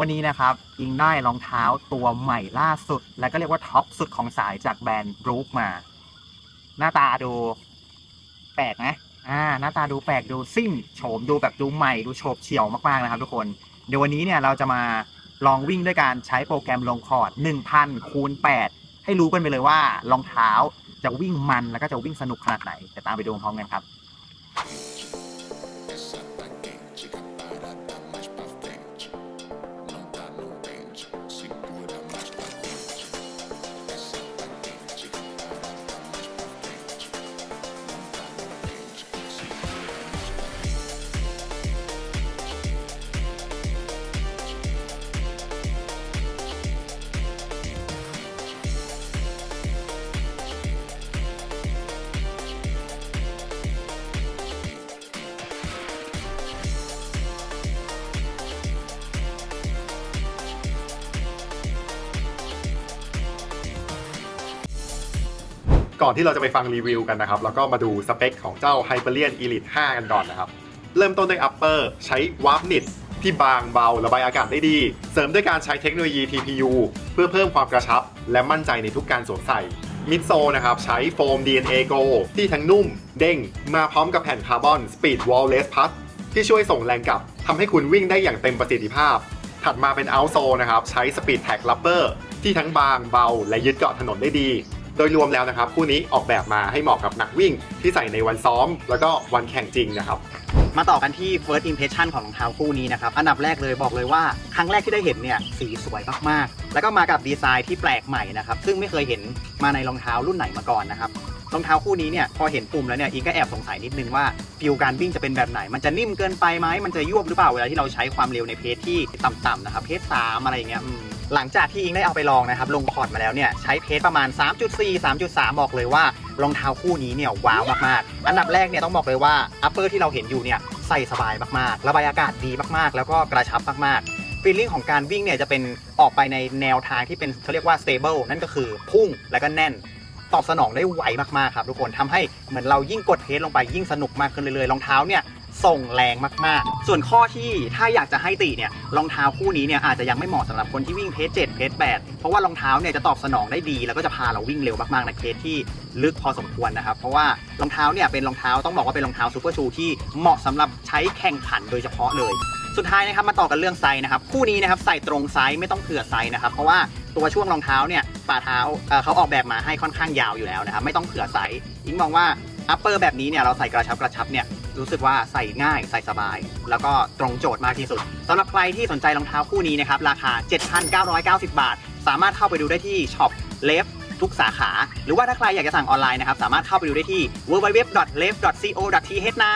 วันนี้นะครับอิงได้รองเท้าตัวใหม่ล่าสุด และก็เรียกว่าท็อปสุดของสายจากแบรนด์บรูคมา หน้าตาดูแปลกนะอ่าหน้าตาดูแปลกดูซิ่งโฉมดูแบบดูใหม่ดูโฉบเฉี่ยวมากๆนะครับทุกคน เดี๋ยววันนี้เนี่ยเราจะมาลองวิ่งด้วยการใช้โปรแกรมลงคอร์ด1,000คูณ8ให้รู้กันไปเลยว่ารองเท้าจะวิ่งมันแล้วก็จะวิ่งสนุกขนาดไหนแต่ตามไปดูพร้อมกันครับ ก่อนที่เราจะไปฟังรีวิวกันนะครับ แล้วก็มาดูสเปคของเจ้า Hyperion Elite 5 กันก่อนนะครับ เริ่มต้นด้วย Upper ใช้ Warp Knit ที่บางเบาระบายอากาศได้ดี เสริมด้วยการใช้เทคโนโลยี TPU เพื่อเพิ่มความกระชับ และมั่นใจในทุกการสวมใส่มิดโซนะครับ ใช้โฟม DNA Go ที่ทั้งนุ่ม เด้ง มาพร้อมกับแผ่นคาร์บอน Speed Wallless Plus ที่ช่วยส่งแรงกลับทำให้คุณวิ่งได้อย่างเต็มประสิทธิภาพ ถัดมาเป็น Outsole นะครับ ใช้ Speed Tag Rubber ที่ทั้งบางเบา และยึดเกาะถนนได้ดี โดยรวมแล้วนะครับคู่นี้ออกแบบมาให้เหมาะกับนักวิ่งที่ใส่ในวันซ้อม แล้วก็วันแข่งจริงนะครับ มาต่อกันที่ first impression ของรองเท้าคู่นี้นะครับ อันดับแรกเลยบอกเลยว่า ครั้งแรกที่ได้เห็นเนี่ยสีสวยมากๆ แล้วก็มากับดีไซน์ที่แปลกใหม่นะครับ ซึ่งไม่เคยเห็นมาในรองเท้ารุ่นไหนมาก่อนนะครับ รองเท้าคู่นี้เนี่ยพอเห็นปุ่มแล้วเนี่ยอีกก็แอบสงสัยนิดนึงว่าฟิลการวิ่งจะเป็นแบบไหน มันจะนิ่มเกินไปไหมมันจะยวบหรือเปล่าเวลาที่เราใช้ความเร็วในเพจที่ต่ำๆนะครับเพจ3อะไรอย่างเงี้ยหลังจากที่อิงได้เอาไปลองนะครับลงคอร์ดมาแล้วเนี่ยใช้เพจประมาณ 3.4 3.3 บอกเลยว่ารองเท้าคู่นี้เนี่ยว้าวมากๆ อันดับแรกเนี่ยต้องบอกเลยว่าอัปเปอร์ที่เราเห็นอยู่เนี่ยใส่สบายมากๆ ระบายอากาศดีมากๆ แล้วก็กระชับมากๆฟีลลิ่งของการวิ่งเนี่ยจะเป็นออกไปในแนวทางที่เป็นเขาเรียกว่า stable นั่นก็คือพุ่งแล้วก็แน่น ตอบสนองได้ไวมากๆครับทุกคนทำให้เหมือนเรายิ่งกดเพสลงไปยิ่งสนุกมากขึ้นเรื่อยๆรองเท้าเนี่ยส่งแรงมากๆ ส่วนข้อที่ถ้าอยากจะให้ติเนี่ยรองเท้าคู่นี้เนี่ยอาจจะยังไม่เหมาะสำหรับคนที่วิ่งเพจ7เพจ8เพราะว่ารองเท้าเนี่ยจะตอบสนองได้ดี แล้วก็จะพาเราวิ่งเร็วมากๆในเพจที่ลึกพอสมควรนะครับ เพราะว่ารองเท้าเนี่ยเป็นรองเท้าต้องบอกว่าเป็นรองเท้าซูเปอร์ชูที่เหมาะสำหรับใช้แข่งขันโดยเฉพาะเลย สุดท้ายนะครับมาต่อกันเรื่องไซส์นะครับคู่นี้นะครับใส่ตรงไซส์ไม่ต้องเผื่อไซส์นะครับเพราะว่าตัวช่วงรองเท้าเนี่ย ฝ่าเท้าเเขาออกแบบมาให้ค่อนข้างยาวอยู่แล้วนะครับไม่ต้องเผื่อไซส์อิงมองว่าอัปเปอร์แบบนี้เนี่ยเราใส่กระชับกระชับเนี่ยรู้สึกว่าใส่ง่ายใส่สบาย แล้วก็ตรงโจทย์มากที่สุดสำหรับใครที่สนใจรองเท้าคู่นี้นะครับราคา 7,990 บาท สามารถเข้าไปดูได้ที่ช็อปเลฟทุกสาขา หรือว่าถ้าใครอยากจะสั่งออนไลน์นะครับ สามารถเข้าไปดูได้ที่ www.lev.co.th นะ